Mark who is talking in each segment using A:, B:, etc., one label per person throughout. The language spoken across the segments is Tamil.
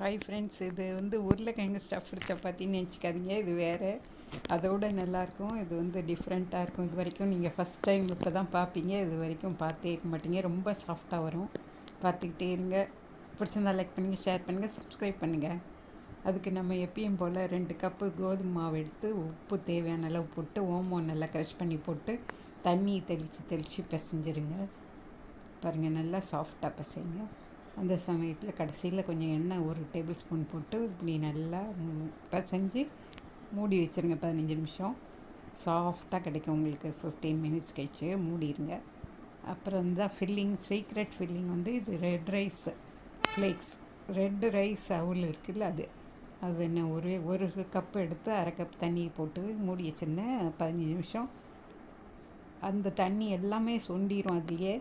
A: ஹாய் ஃப்ரெண்ட்ஸ் இது வந்து உருளைக்கிழங்கு ஸ்டஃப்டு சப்பாத்தின்னு நினச்சிக்காதீங்க. இது வேறு. அதோட நல்லாயிருக்கும் இது வந்து டிஃப்ரெண்ட்டாக இருக்கும். இது வரைக்கும் நீங்கள் ஃபஸ்ட் டைம் இப்போ தான் பார்ப்பீங்க இது வரைக்கும் பார்த்தே இருக்க மாட்டீங்க. ரொம்ப சாஃப்டாக வரும். பார்த்துக்கிட்டே இருங்க. பிடிச்சிருந்தா லைக் பண்ணுங்கள் ஷேர் பண்ணுங்கள் சப்ஸ்கிரைப் பண்ணுங்கள் அதுக்கு நம்ம எப்பயும் போல் ரெண்டு கப்பு கோதுமை மாவு எடுத்து உப்பு தேவையான அளவு போட்டு ஓமோ நல்லா க்ரஷ் பண்ணி போட்டு தண்ணி தெளித்து தெளித்து பிசைஞ்சிருங்க. பாருங்கள் நல்லா சாஃப்டாக பிசைங்க. அந்த சமயத்தில் கடைசியில் கொஞ்சம் எண்ணெய் ஒரு டேபிள் ஸ்பூன் போட்டு இப்படி நல்லா ம், பிசைஞ்சு மூடி வச்சுருங்க பதினஞ்சு நிமிஷம். சாஃப்டாக கிடைக்கும் உங்களுக்கு. ஃபிஃப்டீன் மினிட்ஸ் கழிச்சு மூடிடுங்க அப்புறம் இந்த ஃபில்லிங் சீக்ரெட் ஃபில்லிங் வந்து இது red rice flakes red rice அவுல் இருக்குல்ல அது. அது என்ன ஒரு ஒரு கப் எடுத்து அரை கப் தண்ணி போட்டு மூடி வச்சுருந்தேன். பதினஞ்சு நிமிஷம். அந்த தண்ணி எல்லாமே சுண்டிரும் அதுலேயே.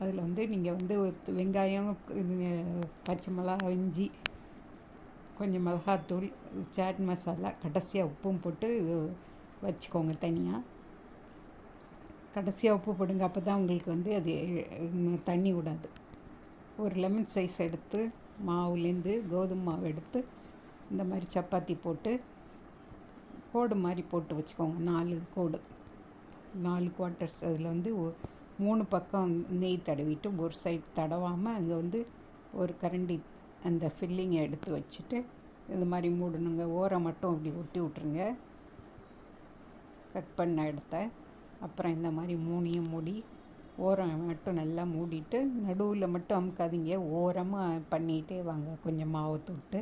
A: அதில் வந்து நீங்கள் வந்து வெங்காயம் இது பச்சை மிளகா இஞ்சி கொஞ்சம் மிளகாத்தூள் சாட் மசாலா கடைசியாக உப்பும் போட்டு இது வச்சுக்கோங்க தனியாக கடைசியாக உப்பு போடுங்க அப்போ தான் உங்களுக்கு வந்து அது தண்ணி விடாது. ஒரு லெமன் சைஸ் எடுத்து மாவுலேருந்து கோதுமை மாவு எடுத்து இந்த மாதிரி சப்பாத்தி போட்டு கோடு மாதிரி போட்டு வச்சுக்கோங்க நாலு கோடு. நாலு குவார்ட்டர்ஸ் அதில் வந்து மூணு பக்கம் நெய் தடவிட்டு ஒரு சைடு தடவாமல் அங்கே வந்து ஒரு கரண்டி அந்த ஃபில்லிங்கை எடுத்து வச்சுட்டு இது மாதிரி மூடணுங்க. ஓரம் மட்டும் இப்படி ஒட்டி விட்ருங்க கட் பண்ண இடத்த. அப்புறம் இந்த மாதிரி மூணையும் மூடி ஓரம் மட்டும் நல்லா மூடிட்டு நடுவில் மட்டும் அமுக்காதீங்க. ஓரமாக பண்ணிகிட்டே வாங்க. கொஞ்சம் மாவு தொட்டு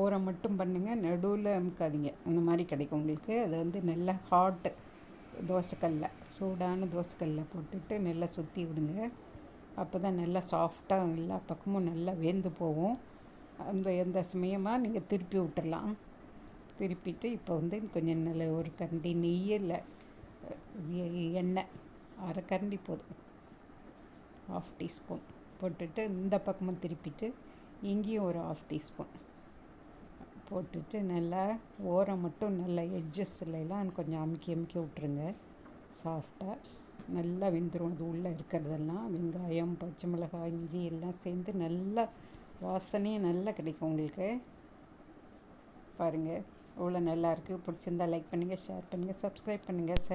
A: ஓரம் மட்டும் பண்ணுங்கள் நடுவில் அமுக்காதீங்க. அந்த மாதிரி கிடைக்கும் உங்களுக்கு. அது வந்து நல்லா ஹாட்டு தோசைக்கல்ல சூடான தோசைக்கல்ல போட்டுட்டு நல்லா சுற்றி விடுங்க. அப்போ தான் நல்லா சாஃப்டாக எல்லா பக்கமும் நல்லா வெந்து போகும். அந்த எந்த சமயமாக நீங்கள் திருப்பி விட்டுறலாம் திருப்பிட்டு இப்போ வந்து கொஞ்சம் நல்ல ஒரு கரண்டி நெய் இல்லை எண்ணெய் அரை கரண்டி போதும். ஆஃப் டீஸ்பூன் போட்டுட்டு இந்த பக்கமும் திருப்பிட்டு இங்கேயும் ஒரு ஆஃப் டீஸ்பூன் போட்டுட்டு நல்லா ஓரம் மட்டும் நல்லா எட்ஜஸ்லாம் கொஞ்சம் அமுக்கி அமுக்கி விட்ருங்க சாஃப்டாக நல்லா வெந்துடும் அது உள்ளே இருக்கிறதெல்லாம் வெங்காயம் பச்சை மிளகாய் இஞ்சி எல்லாம் சேர்ந்து நல்லா வாசனையும் நல்லா கிடைக்கும் உங்களுக்கு. பாருங்கள் இவ்வளோ நல்லாயிருக்கு பிடிச்சிருந்தா லைக் பண்ணுங்கள் ஷேர் பண்ணுங்கள் சப்ஸ்கிரைப் பண்ணுங்கள் சார்